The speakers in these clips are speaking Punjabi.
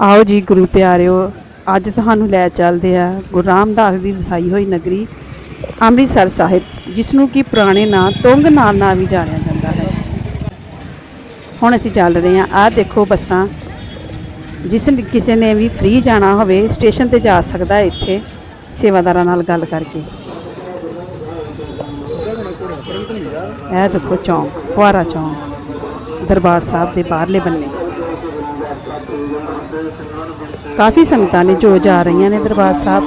ਆਓ ਜੀ ਗੁਰੂ ਪਿਆਰਿਓ, ਅੱਜ ਤੁਹਾਨੂੰ ਲੈ ਚੱਲਦੇ ਆ ਗੁਰੂ ਰਾਮਦਾਸ ਦੀ ਵਸਾਈ ਹੋਈ ਨਗਰੀ ਅੰਮ੍ਰਿਤਸਰ ਸਾਹਿਬ ਜਿਸ ਨੂੰ ਕਿ ਪੁਰਾਣੇ ਨਾਂ ਤੁੰਗ ਨਾਮ ਨਾਲ ਵੀ ਜਾਣਿਆ ਜਾਂਦਾ ਹੈ। ਹੁਣ ਅਸੀਂ ਚੱਲ ਰਹੇ ਹਾਂ, ਆਹ ਦੇਖੋ ਬੱਸਾਂ, ਜਿਸ ਕਿਸੇ ਨੇ ਵੀ ਫ੍ਰੀ ਜਾਣਾ ਹੋਵੇ ਸਟੇਸ਼ਨ ਤੇ ਜਾ ਸਕਦਾ ਹੈ ਇੱਥੇ, ਸੇਵਾਦਾਰਾਂ ਨਾਲ ਗੱਲ ਕਰਕੇ। ਇਹ ਦੇਖੋ ਚੌਂਕ, ਫੁਆਰਾ ਚੌਂਕ, ਦਰਬਾਰ ਸਾਹਿਬ ਦੇ ਬਾਹਰਲੇ ਬੰਨੇ। ਕਾਫੀ ਸੰਗਤਾਂ ਨੇ ਜੋ ਜਾ ਰਹੀਆਂ ਨੇ ਦਰਬਾਰ ਸਾਹਿਬ।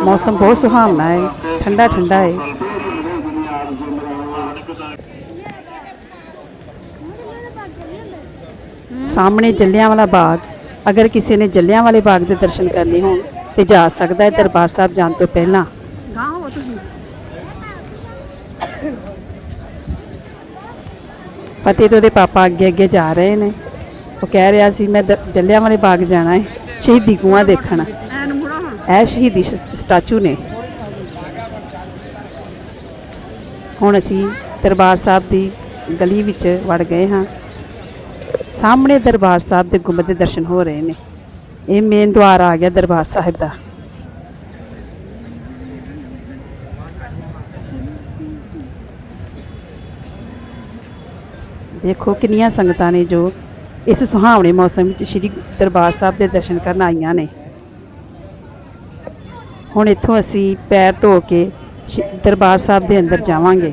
ਮੌਸਮ ਬਹੁਤ ਸੁਹਾਵਣਾ ਹੈ ਠੰਡਾ ਠੰਡਾ ਹੈ। ਸਾਹਮਣੇ ਜੱਲਿਆਂਵਾਲਾ ਬਾਗ, ਅਗਰ ਕਿਸੇ ਨੇ ਜੱਲਿਆਂਵਾਲੇ ਬਾਗ ਦੇ ਦਰਸ਼ਨ ਕਰਨੇ ਹੋਣ ਤੇ ਜਾ ਸਕਦਾ ਹੈ ਦਰਬਾਰ ਸਾਹਿਬ ਜਾਣ ਤੋਂ ਪਹਿਲਾਂ। ਗਾਂ ਹੋ ਤੁਸੀਂ ਫਤਿਹ ਉਹਦੇ ਪਾਪਾ ਅੱਗੇ ਅੱਗੇ ਜਾ ਰਹੇ ਨੇ। ਉਹ ਕਹਿ ਰਿਹਾ ਸੀ ਮੈਂ ਦ- ਜੱਲਿਆਂਵਾਲੇ ਬਾਗ ਜਾਣਾ ਹੈ ਸ਼ਹੀਦੀ ਕੁਆਂ ਦੇਖਣ। ਇਹ ਸ਼ਹੀਦੀ ਸਟੈਚੂ ਨੇ। ਹੁਣ ਅਸੀਂ ਦਰਬਾਰ ਸਾਹਿਬ ਦੀ ਗਲੀ ਵਿੱਚ ਵੜ ਗਏ ਹਾਂ। ਸਾਹਮਣੇ ਦਰਬਾਰ ਸਾਹਿਬ ਦੇ ਗੁੰਬਦ ਦੇ ਦਰਸ਼ਨ ਹੋ ਰਹੇ ਨੇ। ਇਹ ਮੇਨ ਦੁਆਰ ਆ ਗਿਆ ਦਰਬਾਰ ਸਾਹਿਬ ਦਾ। ਦੇਖੋ ਕਿੰਨੀਆਂ ਸੰਗਤਾਂ ਨੇ ਜੋ ਇਸ ਸੁਹਾਵਣੇ ਮੌਸਮ ਵਿੱਚ ਸ੍ਰੀ ਦਰਬਾਰ ਸਾਹਿਬ ਦੇ ਦਰਸ਼ਨ ਕਰਨ ਆਈਆਂ ਨੇ। ਹੁਣ ਇੱਥੋਂ ਅਸੀਂ ਪੈਰ ਧੋ ਕੇ ਦਰਬਾਰ ਸਾਹਿਬ ਦੇ ਅੰਦਰ ਜਾਵਾਂਗੇ।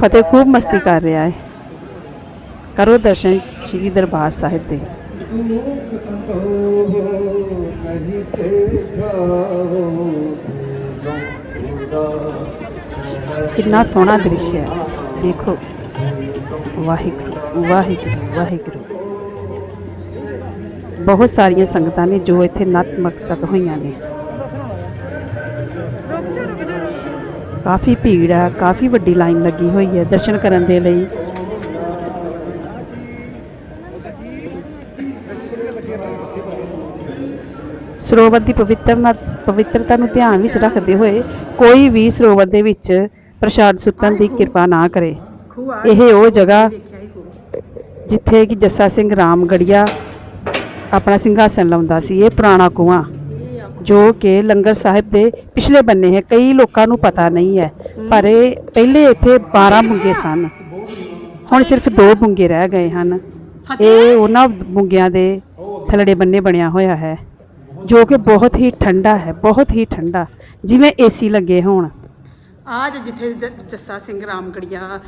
ਫਤਿਹ ਖੂਬ ਮਸਤੀ ਕਰ ਰਿਹਾ ਹੈ। ਕਰੋ ਦਰਸ਼ਨ ਸ੍ਰੀ ਦਰਬਾਰ ਸਾਹਿਬ ਦੇ। ਕਿੰਨਾ ਸੋਹਣਾ ਦ੍ਰਿਸ਼ ਹੈ। ਦੇਖੋ। ਵਾਹਿਗੁਰੂ ਵਾਹਿਗੁਰੂ ਵਾਹਿਗੁਰੂ। ਬਹੁਤ ਸਾਰੀਆਂ ਸੰਗਤਾਂ ਨੇ ਜੋ ਇੱਥੇ ਨਤਮਸਤਕ ਹੋਈਆਂ ਨੇ। ਕਾਫੀ ਭੀੜ ਹੈ ਕਾਫੀ ਵੱਡੀ ਲਾਈਨ ਲੱਗੀ ਹੋਈ ਹੈ ਦਰਸ਼ਨ ਕਰਨ ਦੇ ਲਈ। ਸਰੋਵਰ ਦੀ ਪਵਿੱਤਰਤਾ ਪਵਿੱਤਰਤਾ ਨੂੰ ਧਿਆਨ ਵਿੱਚ ਰੱਖਦੇ ਹੋਏ ਕੋਈ ਵੀ ਸਰੋਵਰ ਦੇ ਵਿੱਚ ਪ੍ਰਸ਼ਾਦ ਸੁੱਟਣ ਦੀ ਕਿਰਪਾ ਨਾ ਕਰੇ। ਇਹ ਉਹ ਜਗ੍ਹਾ ਜਿੱਥੇ ਕਿ ਜੱਸਾ ਸਿੰਘ ਰਾਮਗੜੀਆ ਆਪਣਾ ਸਿੰਘਾਸਨ ਲਾਉਂਦਾ ਸੀ ਇਹ ਪੁਰਾਣਾ ਕੂਆ ਜੋ ਕਿ ਲੰਗਰ ਸਾਹਿਬ ਦੇ ਪਿਛਲੇ ਬੰਨੇ ਹੈ ਕਈ ਲੋਕਾਂ ਨੂੰ ਪਤਾ ਨਹੀਂ ਹੈ ਪਰ ਇਹ ਪਹਿਲੇ ਇੱਥੇ 12 ਬੁੰਗੇ ਸਨ। ਹੁਣ ਸਿਰਫ ਦੋ ਬੁੰਗੇ ਰਹਿ ਗਏ ਹਨ। ਇਹ ਉਹਨਾਂ ਬੁੰਗਿਆਂ ਦੇ ਥਲੜੇ ਬੰਨੇ ਬਣਿਆ ਹੋਇਆ ਹੈ ਜੋ ਕਿ ਬਹੁਤ ਹੀ ਠੰਡਾ ਹੈ ਬਹੁਤ ਹੀ ਠੰਡਾ ਜਿਵੇਂ ਏਸੀ ਲੱਗੇ ਹੋਣ। ਆਜ ਜਿੱਥੇ ਜ- ਜੱਸਾ ਸਿੰਘ ਰਾਮਗੜੀਆ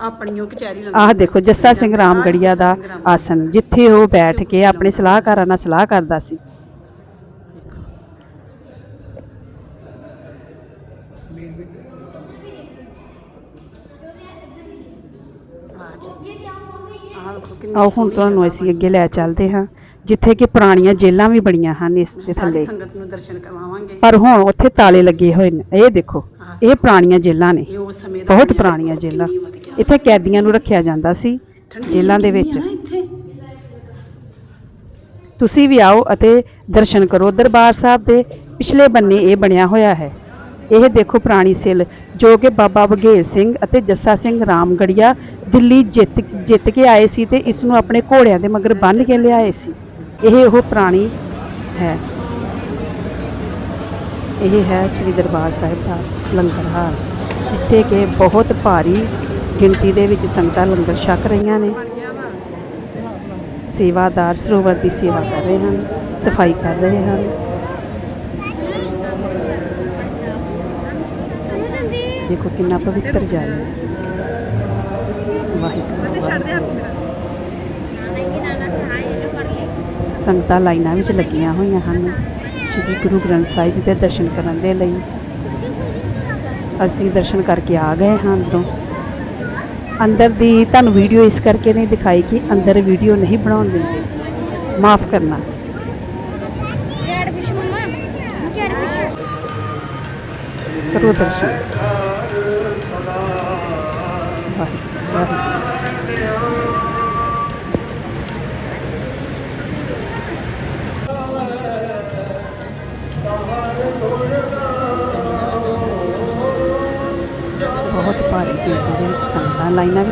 ਆਪਣੀ ਉਹ ਕਚਹਿਰੀ ਆਹ ਦੇਖੋ ਜੱਸਾ ਸਿੰਘ ਰਾਮਗੜੀਆ ਦਾ ਆਸਨ ਜਿੱਥੇ ਉਹ ਬੈਠ ਕੇ ਆਪਣੇ ਸਲਾਹਕਾਰਾਂ ਨਾਲ ਸਲਾਹ ਕਰਦਾ ਸੀ। ਆਜ ਆਹ ਵੇਖੋ ਕਿੰਨੀ ਆਓ ਹੁਣ ਤੁਹਾਨੂੰ ਅਸੀਂ ਅੱਗੇ ਲੈ ਚੱਲਦੇ ਹਾਂ ਜਿੱਥੇ ਕਿ ਪੁਰਾਣੀਆਂ ਜੇਲ੍ਹਾਂ ਵੀ ਬਣੀਆਂ ਹਨ ਇਸ ਦੇ ਸਾਰੀ ਥੱਲੇ। ਸੰਗਤ ਨੂੰ ਦਰਸ਼ਨ ਕਰਵਾਵਾਂਗੇ। ਪਰ ਹੁਣ ਉੱਥੇ ਤਾਲੇ ਲੱਗੇ ਹੋਏ ਨੇ। ਇਹ ਦੇਖੋ ਇਹ ਪੁਰਾਣੀਆਂ ਜੇਲ੍ਹਾਂ ਨੇ। ਬਹੁਤ ਪੁਰਾਣੀਆਂ ਵਧੀਆ। ਇੱਥੇ ਕੈਦੀਆਂ ਨੂੰ ਰੱਖਿਆ ਜਾਂਦਾ ਸੀ ਜੇਲ੍ਹਾਂ ਦੇ ਵਿੱਚ। ਤੁਸੀਂ ਵੀ ਆਓ ਅਤੇ ਦਰਸ਼ਨ ਕਰੋ। ਦਰਬਾਰ ਸਾਹਿਬ ਦੇ ਪਿਛਲੇ ਬੰਨੇ ਇਹ ਬਣਿਆ ਹੋਇਆ ਹੈ। ਇਹ ਦੇਖੋ ਪੁਰਾਣੀ ਸਿੱਲ ਜੋ ਕਿ ਬਾਬਾ ਬਘੇਲ ਸਿੰਘ ਅਤੇ ਜੱਸਾ ਸਿੰਘ ਰਾਮਗੜੀਆ ਦਿੱਲੀ ਜਿੱਤ ਜਿੱਤ ਕੇ ਆਏ ਸੀ ਤੇ ਇਸ ਨੂੰ ਆਪਣੇ ਘੋੜਿਆਂ ਦੇ ਮਗਰ ਬੰਨ੍ਹ ਕੇ ਲਿਆਏ ਸੀ। ਇਹ ਉਹ ਪੁਰਾਣੀ ਹੈ। ਇਹ ਹੈ ਸ੍ਰੀ ਦਰਬਾਰ ਸਾਹਿਬ ਦਾ ਲੰਗਰ ਹਾਲ, ਜਿੱਥੇ ਕਿ ਬਹੁਤ ਭਾਰੀ ਗਿਣਤੀ ਦੇ ਵਿੱਚ ਸੰਗਤਾਂ ਲੰਗਰ ਛਕ ਰਹੀਆਂ ਨੇ। ਸੇਵਾਦਾਰ ਸਰੋਵਰ ਦੀ ਸੇਵਾ ਕਰ ਰਹੇ ਹਨ, ਸਫ਼ਾਈ ਕਰ ਰਹੇ ਹਨ। ਦੇਖੋ ਕਿੰਨਾ ਪਵਿੱਤਰ ਜਲ ਹੈ। ਵਾਹਿਗੁਰੂ ਵਾਹਿਗੁਰੂ। ਸੰਗਤਾਂ ਲਾਈਨਾਂ ਵਿੱਚ ਲੱਗੀਆਂ ਹੋਈਆਂ ਹਨ। ਸ਼੍ਰੀ ਗੁਰੂ ਗ੍ਰੰਥ ਸਾਹਿਬ ਜੀ ਦੇ ਦਰਸ਼ਨ ਕਰਨ ਦੇ ਲਈ। ਅਸੀਂ ਦਰਸ਼ਨ ਕਰਕੇ ਆ ਗਏ ਹਾਂ ਅੰਦਰੋਂ। ਅੰਦਰ ਦੀ ਤੁਹਾਨੂੰ ਵੀਡੀਓ ਇਸ ਕਰਕੇ ਨਹੀਂ ਦਿਖਾਈ ਕਿ ਅੰਦਰ ਵੀਡੀਓ ਨਹੀਂ ਬਣਾਉਣ ਦਿੰਦੇ। ਮਾਫ ਕਰਨਾ। ਕਰੋ ਦਰਸ਼ਨ। ਵਾਹਿਗੁਰੂ। ਬਹੁਤ ਭਾਰੀ ਦੇ ਵਿੱਚ ਸੰਗਤਾਂ ਲਾਈਨਾਂ ਵਿੱਚ